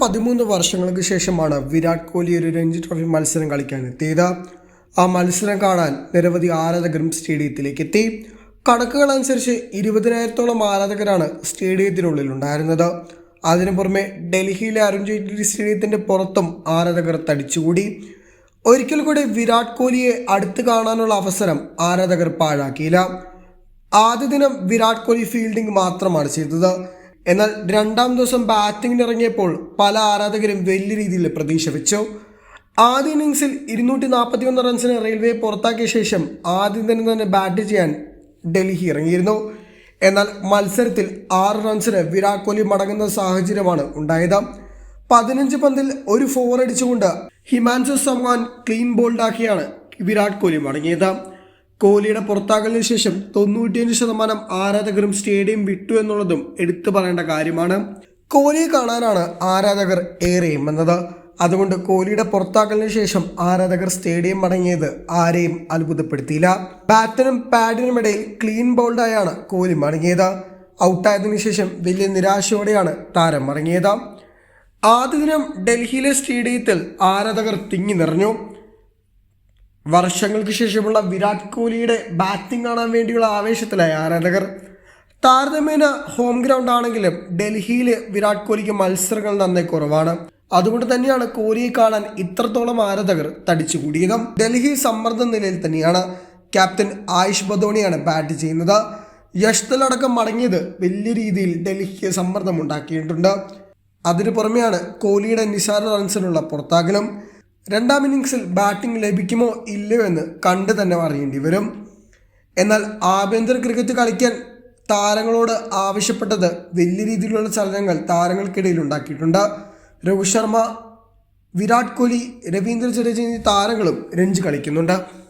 പതിമൂന്ന് വർഷങ്ങൾക്ക് ശേഷമാണ് വിരാട് കോഹ്ലി ഒരു രഞ്ജി ട്രോഫി മത്സരം കളിക്കാൻ എത്തിയത്. ആ മത്സരം കാണാൻ നിരവധി ആരാധകരും സ്റ്റേഡിയത്തിലേക്ക് എത്തി. കണക്കുകൾ അനുസരിച്ച് ഇരുപതിനായിരത്തോളം ആരാധകരാണ് സ്റ്റേഡിയത്തിനുള്ളിൽ ഉണ്ടായിരുന്നത്. അതിനു പുറമെ ഡൽഹിയിലെ അരുൺ ജെയ്റ്റ്ലി സ്റ്റേഡിയത്തിന്റെ പുറത്തും ആരാധകർ തടിച്ചുകൂടി. ഒരിക്കൽ കൂടി വിരാട് കോഹ്ലിയെ അടുത്ത് കാണാനുള്ള അവസരം ആരാധകർ പാഴാക്കിയില്ല. ആദ്യ ദിനം വിരാട് കോഹ്ലി ഫീൽഡിംഗ് മാത്രമാണ് ചെയ്തത്. എന്നാൽ രണ്ടാം ദിവസം ബാറ്റിംഗിന് ഇറങ്ങിയപ്പോൾ പല ആരാധകരും വലിയ രീതിയിൽ പ്രതീക്ഷ വെച്ചു. ആദ്യ ഇന്നിങ്സിൽ ഇരുന്നൂറ്റി നാൽപ്പത്തി ഒന്ന് റൺസിന് റെയിൽവേ പുറത്താക്കിയ ശേഷം ആദ്യം തന്നെ തന്നെ ബാറ്റ് ചെയ്യാൻ ഡൽഹി ഇറങ്ങിയിരുന്നു. എന്നാൽ മത്സരത്തിൽ ആറ് റൺസിന് വിരാട് കോഹ്ലി മടങ്ങുന്ന സാഹചര്യമാണ് ഉണ്ടായത്. പതിനഞ്ച് പന്തിൽ ഒരു ഫോർ അടിച്ചുകൊണ്ട് ഹിമാൻഷു ചൗഹാൻ ക്ലീൻ ബോൾഡാക്കിയാണ് വിരാട് കോഹ്ലി മടങ്ങിയത്. കോഹ്ലിയുടെ പുറത്താകലിന് ശേഷം തൊണ്ണൂറ്റിയഞ്ച് ശതമാനം ആരാധകരും സ്റ്റേഡിയം വിട്ടു എന്നുള്ളതും എടുത്തു പറയേണ്ട കാര്യമാണ്. കോഹ്ലിയെ കാണാനാണ് ആരാധകർ ഏറെയും വന്നത്. അതുകൊണ്ട് കോഹ്ലിയുടെ പുറത്താക്കലിന് ശേഷം ആരാധകർ സ്റ്റേഡിയം മടങ്ങിയത് ആരെയും അത്ഭുതപ്പെടുത്തിയില്ല. ബാറ്റിനും പാഡിനും ഇടയിൽ ക്ലീൻ ബോൾഡായാണ് കോഹ്ലി മടങ്ങിയത്. ഔട്ടായതിനു ശേഷം വലിയ നിരാശയോടെയാണ് താരം മടങ്ങിയത്. ആദ്യ ദിനം ഡൽഹിയിലെ സ്റ്റേഡിയത്തിൽ ആരാധകർ തിങ്ങി നിറഞ്ഞു. വർഷങ്ങൾക്ക് ശേഷമുള്ള വിരാട് കോഹ്ലിയുടെ ബാറ്റിംഗ് കാണാൻ വേണ്ടിയുള്ള ആവേശത്തിലായി ആരാധകർ. താരതമ്യേന ഹോം ഗ്രൗണ്ട് ആണെങ്കിലും ഡൽഹിയിൽ വിരാട് കോഹ്ലിക്ക് മത്സരങ്ങൾ നന്നേ കുറവാണ്. അതുകൊണ്ട് തന്നെയാണ് കോഹ്ലിയെ കാണാൻ ഇത്രത്തോളം ആരാധകർ തടിച്ചുകൂടിയത്. ഡൽഹി സമ്മർദ്ദ നിലയിൽ തന്നെയാണ് ക്യാപ്റ്റൻ ആയുഷ് ബദോണിയാണ് ബാറ്റ് ചെയ്യുന്നത്. യഷ്തലടക്കം മടങ്ങിയത് വലിയ രീതിയിൽ ഡൽഹിക്ക് സമ്മർദ്ദം ഉണ്ടാക്കിയിട്ടുണ്ട്. അതിനു പുറമെയാണ് കോഹ്ലിയുടെ നിസാര റൺസിനുള്ള പുറത്താകലും രണ്ടാം ഇന്നിങ്സിൽ ബാറ്റിംഗ് ലഭിക്കുമോ ഇല്ലയോ എന്ന് കണ്ടു തന്നെ അറിയേണ്ടി വരും. എന്നാൽ ആഭ്യന്തര ക്രിക്കറ്റ് കളിക്കാൻ താരങ്ങളോട് ആവശ്യപ്പെട്ടത് വലിയ രീതിയിലുള്ള ചലനങ്ങൾ താരങ്ങൾക്കിടയിൽ ഉണ്ടാക്കിയിട്ടുണ്ട്. രോഹിത് ശർമ്മ വിരാട് കോഹ്ലി രവീന്ദ്ര ജഡേജ എന്നീ താരങ്ങളും രഞ്ജ് കളിക്കുന്നുണ്ട്.